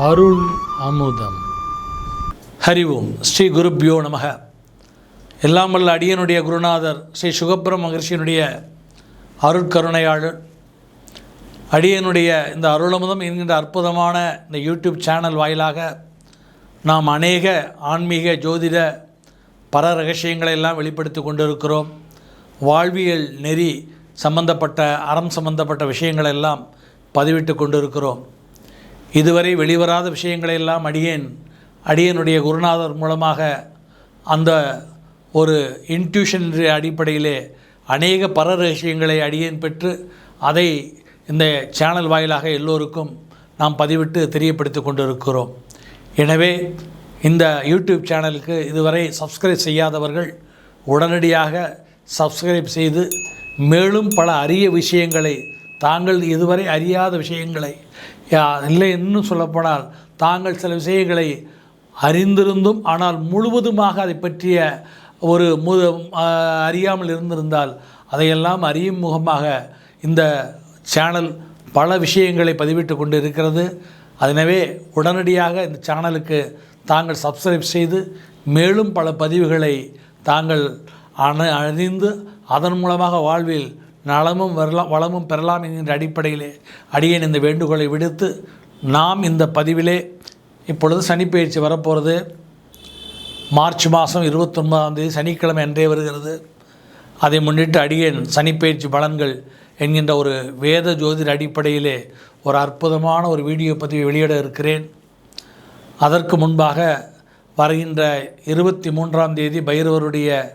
அருள் அமுதம். ஹரி ஓம். ஸ்ரீ குருப்யோ நமக. எல்லாம் வல்ல அடியனுடைய குருநாதர் ஸ்ரீ சுகப்பிரம் மகர்ஷியினுடைய அருட்கருணையாளர் அடியனுடைய இந்த அருளமுதம் என்கின்ற அற்புதமான இந்த யூடியூப் சேனல் வாயிலாக நாம் அநேக ஆன்மீக ஜோதிட பர ரகசியங்களை எல்லாம் வெளிப்படுத்தி கொண்டிருக்கிறோம். வாழ்வியல் நெறி சம்பந்தப்பட்ட அறம் சம்பந்தப்பட்ட விஷயங்களெல்லாம் பதிவிட்டு கொண்டிருக்கிறோம். இதுவரை வெளிவராத விஷயங்களை எல்லாம் அடியேன். அடியனுடைய குருநாதர் மூலமாக அந்த ஒரு இன்ட்யூஷன் அடிப்படையிலே அநேக பர ரகசியங்களை அடியேன் பெற்று அதை இந்த சேனல் வாயிலாக எல்லோருக்கும் நாம் பதிவிட்டு தெரியப்படுத்தி கொண்டிருக்கிறோம். எனவே இந்த யூடியூப் சேனலுக்கு இதுவரை சப்ஸ்கிரைப் செய்யாதவர்கள் உடனடியாக சப்ஸ்கிரைப் செய்து மேலும் பல அரிய விஷயங்களை தாங்கள் இதுவரை அறியாத விஷயங்களை யா- இல்லை இன்னும் சொல்லப்போனால் தாங்கள் சில விஷயங்களை அறிந்திருந்தும் ஆனால் முழுவதுமாக அதை பற்றிய ஒரு மு அறியாமல் இருந்திருந்தால் அதையெல்லாம் அறியும் முகமாக இந்த சேனல் பல விஷயங்களை பதிவிட்டு கொண்டு இருக்கிறது அதனவே உடனடியாக இந்த சேனலுக்கு தாங்கள் சப்ஸ்கிரைப் செய்து மேலும் பல பதிவுகளை தாங்கள் அண அறிந்து அதன் மூலமாக வாழ்வில் நலமும் வரலாம் வளமும் பெறலாம் என்கின்ற அடிப்படையிலே அடியேன் இந்த வேண்டுகோளை விடுத்து நாம் இந்த பதிவிலே இப்பொழுது சனிப்பெயர்ச்சி வரப்போகிறது மார்ச் மாதம் இருபத்தொன்பதாம் தேதி சனிக்கிழமை அன்றே வருகிறது. அதை முன்னிட்டு அடியேன் சனிப்பயிற்சி பலன்கள் என்கின்ற ஒரு வேத ஜோதிட அடிப்படையிலே ஒரு அற்புதமான ஒரு வீடியோ பதிவை வெளியிட இருக்கிறேன். அதற்கு முன்பாக வருகின்ற இருபத்தி மூன்றாம் தேதி பைரவருடைய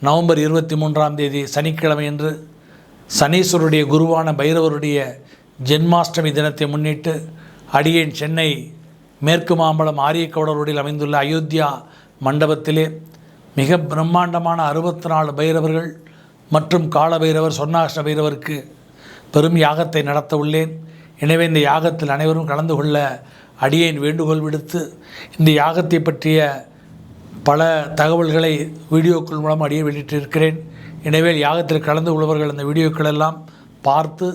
நவம்பர் இருபத்தி மூன்றாம் தேதி சனிக்கிழமை என்று சனீஸ்வருடைய குருவான பைரவருடைய ஜென்மாஷ்டமி தினத்தை முன்னிட்டு அடியேன் சென்னை மேற்கு மாம்பலம் ஆரியக்கவுடரோடில் அமைந்துள்ள அயோத்தியா மண்டபத்திலே மிக பிரம்மாண்டமான அறுபத்தி நாலு பைரவர்கள் மற்றும் கால பைரவர் சொன்னாஷ்ட பைரவருக்கு பெரும் யாகத்தை நடத்த உள்ளேன். எனவே இந்த யாகத்தில் அனைவரும் கலந்து கொள்ள அடியேன் வேண்டுகோள் விடுத்து இந்த யாகத்தை பற்றிய பல தகவல்களை வீடியோக்கள் மூலம் அடியே வெளியிட்டிருக்கிறேன் எனவே யாகத்தில் கலந்து கொள்பவர்கள் அந்த வீடியோக்கள் எல்லாம் பார்த்து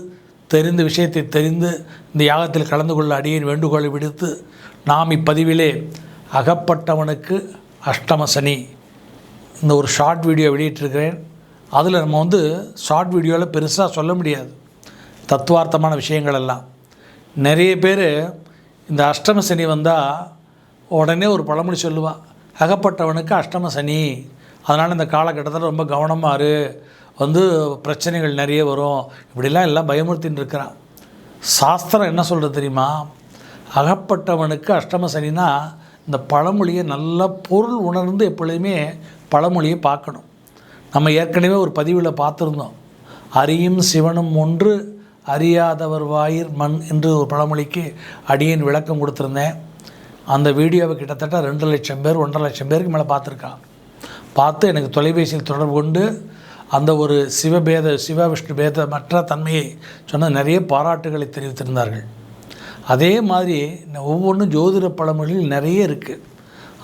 தெரிந்த விஷயத்தை தெரிந்து இந்த யாகத்தில் கலந்து கொள்ள அடியின் வேண்டுகோளை விடுத்து நாம் இப்பதிவிலே அகப்பட்டவனுக்கு அஷ்டம சனி இந்த ஒரு ஷார்ட் வீடியோ வெளியிட்டிருக்கிறேன். அதில் நம்ம வந்து ஷார்ட் வீடியோவில் பெருசாக சொல்ல முடியாது. தத்துவார்த்தமான விஷயங்கள் எல்லாம் நிறைய பேர் இந்த அஷ்டம சனி வந்தால் உடனே ஒரு பழமொழி சொல்லுவாள் அகப்பட்டவனுக்கு அஷ்டம சனி. அதனால் இந்த காலகட்டத்தில் ரொம்ப கவனமாக இரு. வந்து பிரச்சனைகள் நிறைய வரும். இப்படிலாம் எல்லாம் பயமுறுத்தின்னு இருக்கிறான். சாஸ்திரம் என்ன சொல்கிறது தெரியுமா? அகப்பட்டவனுக்கு அஷ்டம சனினா இந்த பழமொழியை நல்லா பொருள் உணர்ந்து எப்பொழுதுமே பழமொழியை பார்க்கணும். நம்ம ஏற்கனவே ஒரு பதிவில் பார்த்துருந்தோம். அறியும் சிவனும் ஒன்று அறியாதவர் வாயிர் மண் என்று ஒரு பழமொழிக்கு அடியின் விளக்கம் கொடுத்துருந்தேன். அந்த வீடியோவை கிட்டத்தட்ட ரெண்டு லட்சம் பேர் ஒன்றரை லட்சம் பேருக்கு மேலே பார்த்துருக்கான். பார்த்து எனக்கு தொலைபேசியில் தொடர்பு கொண்டு அந்த ஒரு சிவபேத சிவ விஷ்ணு பேத மற்ற தன்மையை சொன்ன நிறைய பாராட்டுகளை தெரிவித்திருந்தார்கள். அதே மாதிரி ஒவ்வொன்றும் ஜோதிட பழமொழியில் நிறைய இருக்குது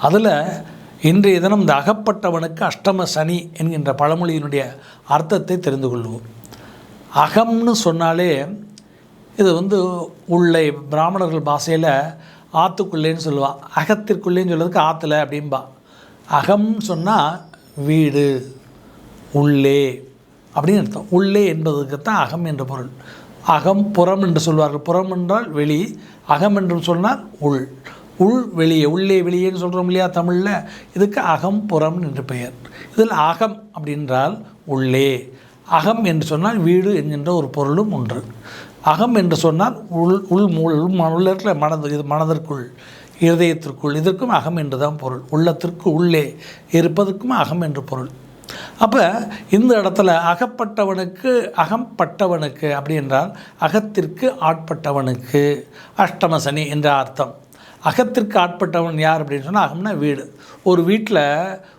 அதில் இன்றைய தினம் இந்த அகப்பட்டவனுக்கு அஷ்டம சனி என்கின்ற பழமொழியினுடைய அர்த்தத்தை தெரிந்து கொள்வோம். அகம்னு சொன்னாலே இது வந்து உள்ளே பிராமணர்கள் பாஷையில் ஆற்றுக்குள்ளேன்னு சொல்லுவாள் அகத்திற்குள்ளேன்னு சொல்கிறதுக்கு ஆற்றுல அப்படின்பா அகம் சொன்னால் வீடு உள்ளே அப்படின்னு அர்த்தம். உள்ளே என்பதுக்குத்தான் அகம் என்ற பொருள். அகம் புறம் என்று சொல்வார்கள். புறம் என்றால் வெளி அகம் என்று சொன்னால் உள். உள் வெளியே உள்ளே வெளியேன்னு சொல்கிறோம் இல்லையா தமிழில்? இதுக்கு அகம் புறம் என்று பெயர். இதில் அகம் அப்படின்றால் உள்ளே. அகம் என்று சொன்னால் வீடு என்கின்ற ஒரு பொருளும் ஒன்று. அகம் என்று சொன்னால் உள் உள் மூல் உள்ள மனது இது மனதிற்குள். இருதயத்திற்குள் இதற்கும் அகம் என்று தான் பொருள். உள்ளத்திற்கு உள்ளே இருப்பதற்கும் அகம் என்று பொருள். அப்போ இந்த இடத்துல அகப்பட்டவனுக்கு அகம்பட்டவனுக்கு அப்படி என்றால் அகத்திற்கு ஆட்பட்டவனுக்கு அஷ்டம சனி என்ற அர்த்தம். அகத்திற்கு ஆட்பட்டவன் யார் அப்படின்னு சொன்னால் அகம்னா வீடு. ஒரு வீட்டில்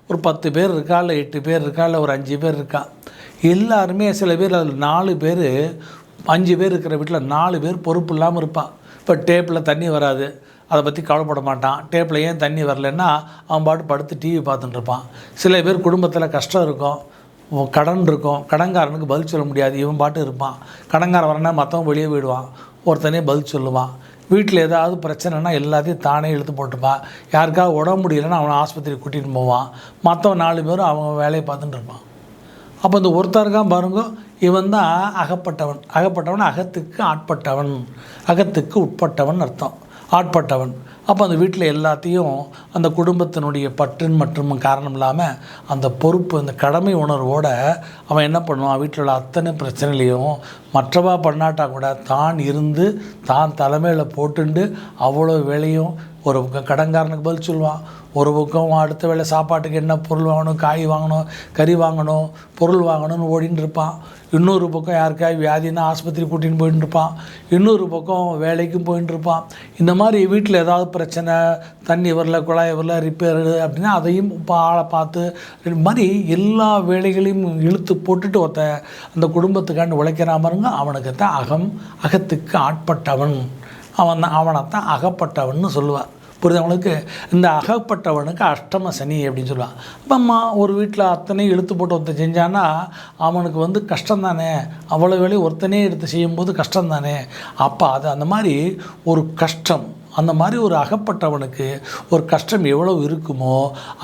ஒரு பத்து பேர் இருக்கா இல்லை எட்டு பேர் இருக்கா இல்லை ஒரு அஞ்சு பேர் இருக்கா? எல்லாருமே சில பேர் அதில் நாலு பேர் அஞ்சு பேர் இருக்கிற வீட்டில் நாலு பேர் பொறுப்பு இல்லாமல் இருப்பான் இப்போ டேப்பில் தண்ணி வராது. அதை பற்றி கவலைப்பட மாட்டான். டேப்பில் ஏன் தண்ணி வரலன்னா அவன் பாட்டு படுத்து டிவி பார்த்துட்டு இருப்பான். சில பேர் குடும்பத்தில் கஷ்டம் இருக்கும். கடன் இருக்கும். கடன்காரனுக்கு பதில் சொல்ல முடியாது. இவன் பாட்டு இருப்பான். கடன்காரன் வரனா மற்றவன் வெளியே போயிடுவான். ஒருத்தனே பதில் சொல்லுவான். வீட்டில் ஏதாவது பிரச்சனைனா எல்லாத்தையும் தானே இழுத்து போட்டுப்பான் யாருக்காவது உடம்பு முடியலைன்னா அவனை ஆஸ்பத்திரி கூட்டிகிட்டு போவான். மற்றவன் நாலு பேரும் அவங்க வேலையை பார்த்துட்டு இருப்பான். அப்போ இந்த ஒருத்தருக்கான் பாருங்க இவன் தான் அகப்பட்டவன். அகப்பட்டவன் அகத்துக்கு ஆட்பட்டவன். அகத்துக்கு உட்பட்டவன் அர்த்தம். ஆட்பட்டவன். அப்போ அந்த வீட்டில் எல்லாத்தையும் அந்த குடும்பத்தினுடைய பற்றின் மற்றும் காரணம் இல்லாமல் அந்த பொறுப்பு அந்த கடமை உணர்வோடு அவன் என்ன பண்ணுவான்? வீட்டில் உள்ள அத்தனை பிரச்சனையிலையும் மற்றவா பண்ணாட்டா கூட தான் இருந்து தான் தலைமையில் போட்டுண்டு அவ்வளோ வேலையும் ஒரு பக்கம் கடன்காரனுக்கு பதில் சொல்லுவான் ஒரு பக்கம் அடுத்த வேளை சாப்பாட்டுக்கு என்ன பொருள் வாங்கணும் காய் வாங்கணும் கறி வாங்கணும் பொருள் வாங்கணும்னு ஓடின்னு இருப்பான். இன்னொரு பக்கம் யாருக்காவது வியாதினா ஆஸ்பத்திரி கூட்டின்னு போயின்னு இருப்பான். இன்னொரு பக்கம் வேலைக்கும் போயின்னு இருப்பான். இந்த மாதிரி வீட்டில் ஏதாவது பிரச்சனை தண்ணி வரல குழாய் வரல ரிப்பேர் அப்படின்னா அதையும் இப்போ ஆளை பார்த்து இது மாதிரி எல்லா வேலைகளையும் இழுத்து போட்டுட்டு ஒருத்த அந்த குடும்பத்துக்காண்டு உழைக்கிறாமருங்க அவனுக்கு தான் அகம் அகத்துக்கு ஆட்பட்டவன். அவன் தான் அவனைத்தான் அகப்பட்டவன்னு சொல்லுவாள் புரியுது இந்த அகப்பட்டவனுக்கு அஷ்டம சனி அப்படின்னு சொல்லுவான். அப்போ அம்மா ஒரு வீட்டில் அத்தனை இழுத்து போட்டு ஒருத்தன் செஞ்சான்னா அவனுக்கு வந்து கஷ்டம் தானே அவ்வளோ வேலையை ஒருத்தனே எடுத்து செய்யும்போது கஷ்டம் தானே அப்போ அது அந்த மாதிரி ஒரு கஷ்டம் அந்த மாதிரி ஒரு அகப்பட்டவனுக்கு ஒரு கஷ்டம் எவ்வளவு இருக்குமோ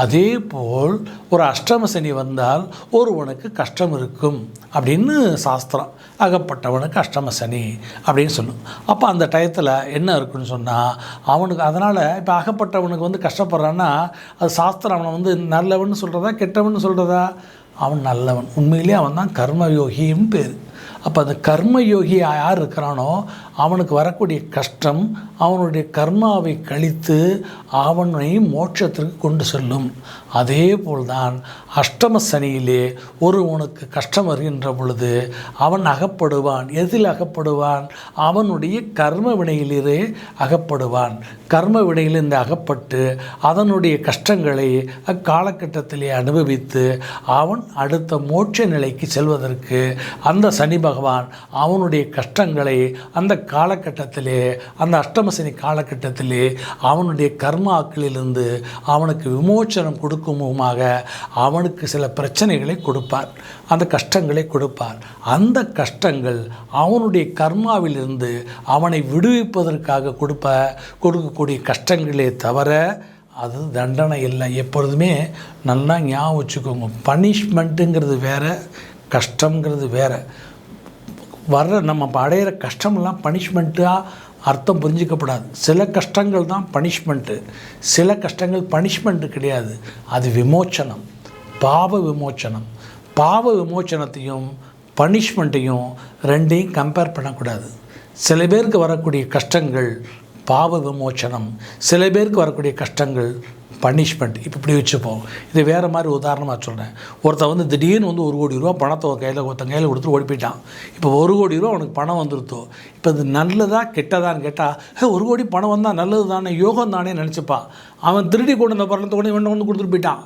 அதே போல் ஒரு அஷ்டம சனி வந்தால் ஒருவனுக்கு கஷ்டம் இருக்கும் அப்படின்னு சாஸ்திரம். அகப்பட்டவனுக்கு அஷ்டம சனி அப்படின்னு சொல்லும். அப்போ அந்த டயத்தில் என்ன இருக்குன்னு சொன்னால் அவனுக்கு அதனால் இப்போ அகப்பட்டவனுக்கு வந்து கஷ்டப்படுறான்னா அது சாஸ்திரம் அவனை வந்து நல்லவன் சொல்கிறதா கெட்டவன் சொல்கிறதா அவன் நல்லவன். உண்மையிலே அவன் தான் கர்மயோகியும் பேர். அப்போ அந்த கர்மயோகி யார் இருக்கிறானோ அவனுக்கு வரக்கூடிய கஷ்டம் அவனுடைய கர்மாவை கழித்து அவனை மோட்சத்திற்கு கொண்டு செல்லும். அதே போல்தான் அஷ்டம சனியிலே ஒருவனுக்கு கஷ்டம் வருகின்ற பொழுது அவன் அகப்படுவான். எதில் அகப்படுவான்? அவனுடைய கர்ம வினையிலே அகப்படுவான். கர்ம வினையிலிருந்து அகப்பட்டு அதனுடைய கஷ்டங்களை அக்காலகட்டத்திலே அனுபவித்து அவன் அடுத்த மோட்ச நிலைக்கு செல்வதற்கு அந்த சனி பகவான் அவனுடைய கஷ்டங்களை அந்த காலகட்டத்திலே அந்த அஷ்டமசனி காலகட்டத்திலே அவனுடைய கர்மாக்களிலிருந்து அவனுக்கு விமோச்சனம் கொடுக்குமுமாக அவனுக்கு சில பிரச்சனைகளை கொடுப்பார் அந்த கஷ்டங்களை கொடுப்பார். அந்த கஷ்டங்கள் அவனுடைய கர்மாவிலிருந்து அவனை விடுவிப்பதற்காக கொடுப்ப கொடுக்கக்கூடிய கஷ்டங்களே தவிர அது தண்டனை இல்லை. எப்பொழுதுமே நல்லா ஞாபகம் வச்சுக்கோங்க. பனிஷ்மெண்ட்டுங்கிறது வேற கஷ்டங்கிறது வேறு. வர்ற நம்ம அடையிற கஷ்டமெல்லாம் பனிஷ்மெண்ட்டாக அர்த்தம் புரிஞ்சிக்கப்படாது. சில கஷ்டங்கள் தான் பனிஷ்மெண்ட்டு சில கஷ்டங்கள் பனிஷ்மெண்ட்டு கிடையாது. அது விமோச்சனம். பாவ விமோச்சனம். பாவ விமோச்சனத்தையும் பனிஷ்மெண்ட்டையும் ரெண்டையும் கம்பேர் பண்ணக்கூடாது. சில பேருக்கு வரக்கூடிய கஷ்டங்கள் பாவ விமோச்சனம். சில பேருக்கு வரக்கூடிய கஷ்டங்கள் பனிஷ்மெண்ட் இப்போ இப்படி வச்சுப்போம். இது வேறு மாதிரி உதாரணமாக சொல்கிறேன் ஒருத்தன் வந்து திடீர்னு வந்து ஒரு கோடி ரூபா பணத்தை ஒரு கையில் ஒருத்தன் கையில் கொடுத்துட்டு ஓடி போயிட்டான். இப்போ ஒரு கோடி ரூபா அவனுக்கு பணம் வந்துருத்தோ? இப்போ இது நல்லதா கெட்டதான்னு கேட்டால் "ஹே, ஒரு கோடி பணம் வந்தால் நல்லது தானே யோகம் தானே? நினச்சிப்பான் அவன் திருடி கொண்டு வந்த பணத்தை கொண்டு இவன் வந்து கொடுத்துட்டு போயிட்டான்.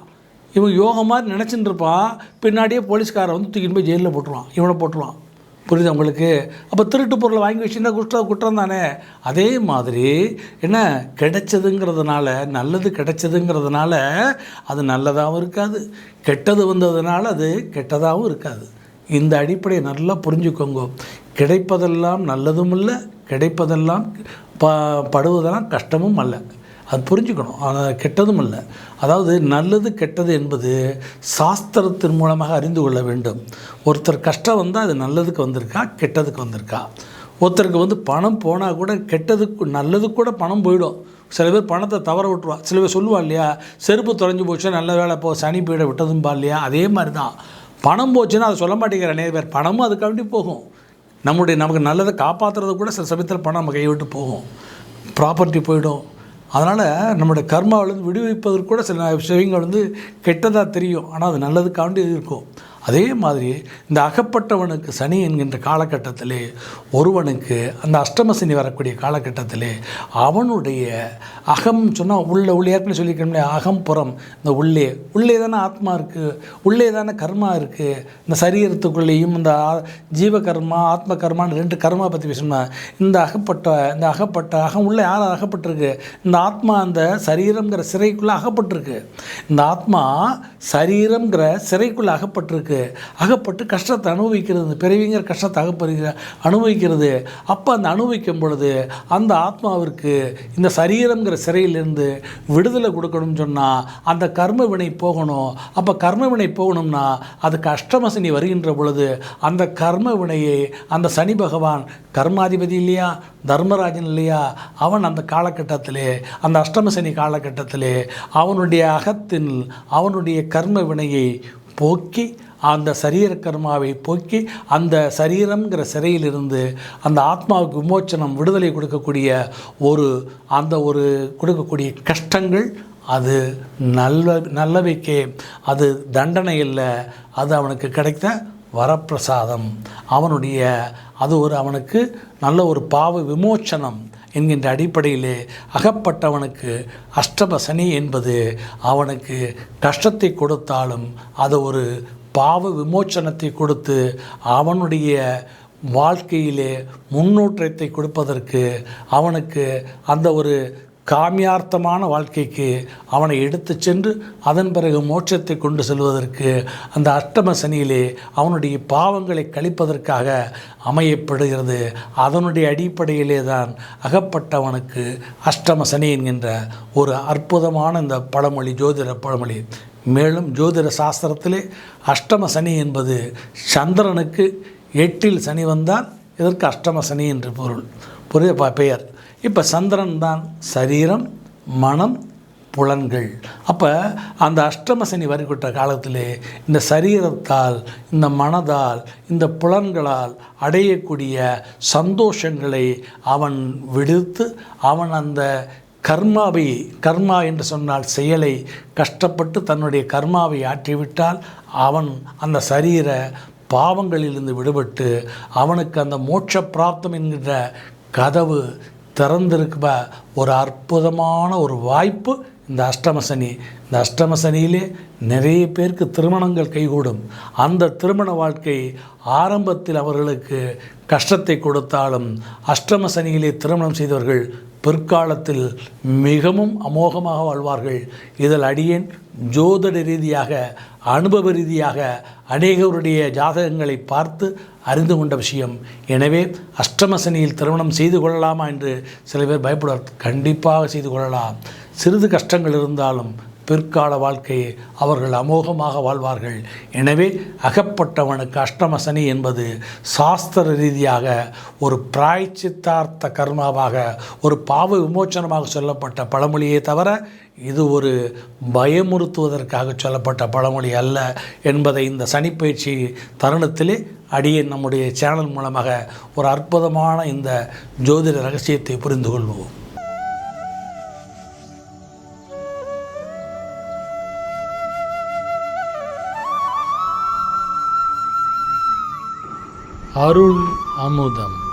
இவன் யோகம் மாதிரி நினச்சிட்டு இருப்பான். பின்னாடியே போலீஸ்காரன் வந்து தூக்கிட்டு போய் ஜெயிலில் போட்டுருவான். இவனை போட்டுருவான். புரியுது உங்களுக்கு? அப்போ திருட்டு பொருளை வாங்கி வச்சுன்னா குற்ற குற்றம் தானே? அதே மாதிரி என்ன கிடைச்சதுங்கிறதுனால நல்லது கிடைச்சதுங்கிறதுனால அது நல்லதாகவும் இருக்காது. கெட்டது வந்ததுனால அது கெட்டதாகவும் இருக்காது. இந்த அடிப்படையை நல்லா புரிஞ்சுக்கோங்க. கிடைப்பதெல்லாம் நல்லதும் இல்லை கிடைப்பதெல்லாம் ப படுவதெல்லாம் கஷ்டமும் அல்ல. அது புரிஞ்சுக்கணும். ஆனால் கெட்டதும் இல்லை அதாவது நல்லது கெட்டது என்பது சாஸ்திரத்தின் மூலமாக அறிந்து கொள்ள வேண்டும். ஒருத்தர் கஷ்டம் வந்தால் அது நல்லதுக்கு வந்திருக்கா கெட்டதுக்கு வந்திருக்கா? ஒருத்தருக்கு வந்து பணம் போனால் கூட கெட்டதுக்கு நல்லது கூட பணம் போயிடும். சில பேர் பணத்தை தவற விட்டுருவா. சில பேர் சொல்லுவா இல்லையா செருப்பு தொலைஞ்சு போச்சு நல்ல வேலை போ சனி போயிட விட்டதும்பா இல்லையா? அதே மாதிரி தான் பணம் போச்சுன்னா அதை சொல்ல மாட்டேங்கிற நிறைய பேர் பணமும் அதுக்காண்டி போகும். நம்முடைய நமக்கு நல்லதை காப்பாற்றுறது கூட சில சமயத்தில் பணம் நம்ம கைவிட்டு போகும். ப்ராப்பர்ட்டி போயிடும். அதனால் நம்மளுடைய கர்மாவிலேருந்து விடுவிப்பதற்கு கூட சில விஷயங்கள் வந்து கெட்டதாக தெரியும். ஆனால் அது நல்லதுக்காண்டி இருக்கும். அதே மாதிரி இந்த அகப்பட்டவனுக்கு சனி என்கின்ற காலகட்டத்திலே ஒருவனுக்கு அந்த அஷ்டம சனி வரக்கூடிய காலகட்டத்திலே அவனுடைய அகம் சொன்னால் உள்ள உள்ளே ஏற்கனவே சொல்லியிருக்கோம்ல அகம் புறம். இந்த உள்ளே. உள்ளே தானே ஆத்மா இருக்குது உள்ளே தானே கர்மா இருக்குது இந்த சரீரத்துக்குள்ளேயும் இந்த ஜீவ கர்மா ஆத்ம கர்மான்னு ரெண்டு கர்மா பற்றி பேசணும்னா இந்த அகப்பட்ட இந்த அகப்பட்ட அகம் உள்ளே யார் அகப்பட்டிருக்கு? இந்த ஆத்மா அந்த சரீரம்ங்கிற சிறைக்குள்ளே அகப்பட்டிருக்கு. இந்த ஆத்மா சரீரங்கிற சிறைக்குள்ளே அகப்பட்டிருக்கு. அகப்பட்டிருக்கு அகப்பட்டு கஷ்டத்தை அனுபவிக்கிறது. பிறவிங்கிற கஷ்டத்தை அகப்படுகிற அனுபவிக்கிறது. அப்போ அந்த அனுபவிக்கும் பொழுது அந்த ஆத்மாவிற்கு இந்த சரீரங்கிற சிறையிலிருந்து விடுதலை கொடுக்கணும்னு சொன்னால் அந்த கர்ம வினை போகணும். அப்போ கர்ம வினை போகணும்னா அதுக்கு அஷ்டம சனி வருகின்ற பொழுது அந்த கர்ம வினையை அந்த சனி பகவான் கர்மாதிபதி இல்லையா? தர்மராஜன் இல்லையா? அவன் அந்த காலகட்டத்திலே அந்த அஷ்டம சனி காலகட்டத்திலே அவனுடைய அகத்தில் அவனுடைய கர்ம வினையை போக்கி அந்த சரீர கர்மாவை போக்கி அந்த சரீரம்ங்கிற சிறையிலிருந்து அந்த ஆத்மாவுக்கு விமோச்சனம் விடுதலை கொடுக்கக்கூடிய ஒரு அந்த ஒரு கொடுக்கக்கூடிய கஷ்டங்கள் அது நல்ல நல்லவைக்கே. அது தண்டனை இல்லை அது அவனுக்கு கிடைத்த வரப்பிரசாதம். அவனுடைய அது ஒரு அவனுக்கு நல்ல ஒரு பாவ விமோச்சனம் என்கின்ற அடிப்படையிலே அகப்பட்டவனுக்கு அஷ்டபசனி என்பது அவனுக்கு கஷ்டத்தை கொடுத்தாலும் அது ஒரு பாவ விமோச்சனத்தை கொடுத்து அவனுடைய வாழ்க்கையிலே முன்னேற்றத்தை கொடுப்பதற்கு அவனுக்கு அந்த ஒரு காமியார்த்தமான வாழ்க்கைக்கு அவனை எடுத்து சென்று அதன் பிறகு மோட்சத்தை கொண்டு செல்வதற்கு அந்த அஷ்டம சனியிலே அவனுடைய பாவங்களை கழிப்பதற்காக அமையப்படுகிறது. அதனுடைய அடிப்படையிலே தான் அகப்பட்டவனுக்கு அஷ்டம சனி என்கின்ற ஒரு அற்புதமான இந்த பழமொழி ஜோதிட பழமொழி. மேலும் ஜோதிட சாஸ்திரத்திலே அஷ்டம சனி என்பது சந்திரனுக்கு எட்டில் சனி வந்தால் இதற்கு அஷ்டம சனி என்று பொருள். புரிய பெயர்? இப்போ சந்திரன் தான் சரீரம் மனம் புலன்கள். அப்போ அந்த அஷ்டம சனி வருகின்ற காலத்திலே இந்த சரீரத்தால் இந்த மனதால் இந்த புலன்களால் அடையக்கூடிய சந்தோஷங்களை அவன் விடுத்து அவன் அந்த கர்மாவை கர்மா என்று சொன்னால் செயலை கஷ்டப்பட்டு தன்னுடைய கர்மாவை ஆற்றிவிட்டால் அவன் அந்த சரீர பாவங்களிலிருந்து விடுபட்டு அவனுக்கு அந்த மோட்ச பிராப்தம் என்கின்ற கதவு திறந்திருக்க ஒரு அற்புதமான ஒரு வாய்ப்பு இந்த அஷ்டம சனி. இந்த அஷ்டம சனியிலே நிறைய பேருக்கு திருமணங்கள் கைகூடும். அந்த திருமண வாழ்க்கை ஆரம்பத்தில் அவர்களுக்கு கஷ்டத்தை கொடுத்தாலும் அஷ்டம சனியிலே திருமணம் செய்தவர்கள் பிற்காலத்தில் மிகவும் அமோகமாக வாழ்வார்கள். இதில் அடியேன் ஜோதிட ரீதியாக அனுபவ ரீதியாக அநேகருடைய ஜாதகங்களை பார்த்து அறிந்து கொண்ட விஷயம். எனவே அஷ்டமசனியில் திருமணம் செய்து கொள்ளலாமா என்று சில பேர் பயப்படுவார். கண்டிப்பாக செய்து கொள்ளலாம். சிறிது கஷ்டங்கள் இருந்தாலும் பிற்கால வாழ்க்கையை அவர்கள் அமோகமாக வாழ்வார்கள். எனவே அகப்பட்டவனுக்கு அஷ்டமசனி என்பது சாஸ்திர ரீதியாக ஒரு பிராய்ச்சித்தார்த்த கர்மாவாக ஒரு பாவ விமோச்சனமாக சொல்லப்பட்ட பழமொழியே தவிர இது ஒரு பயமுறுத்துவதற்காக சொல்லப்பட்ட பழமொழி அல்ல என்பதை இந்த சனிப்பயிற்சி தருணத்திலே அடியே நம்முடைய சேனல் மூலமாக ஒரு அற்புதமான இந்த ஜோதிட ரகசியத்தை புரிந்து கொள்வோம். அருள் அமுதம்.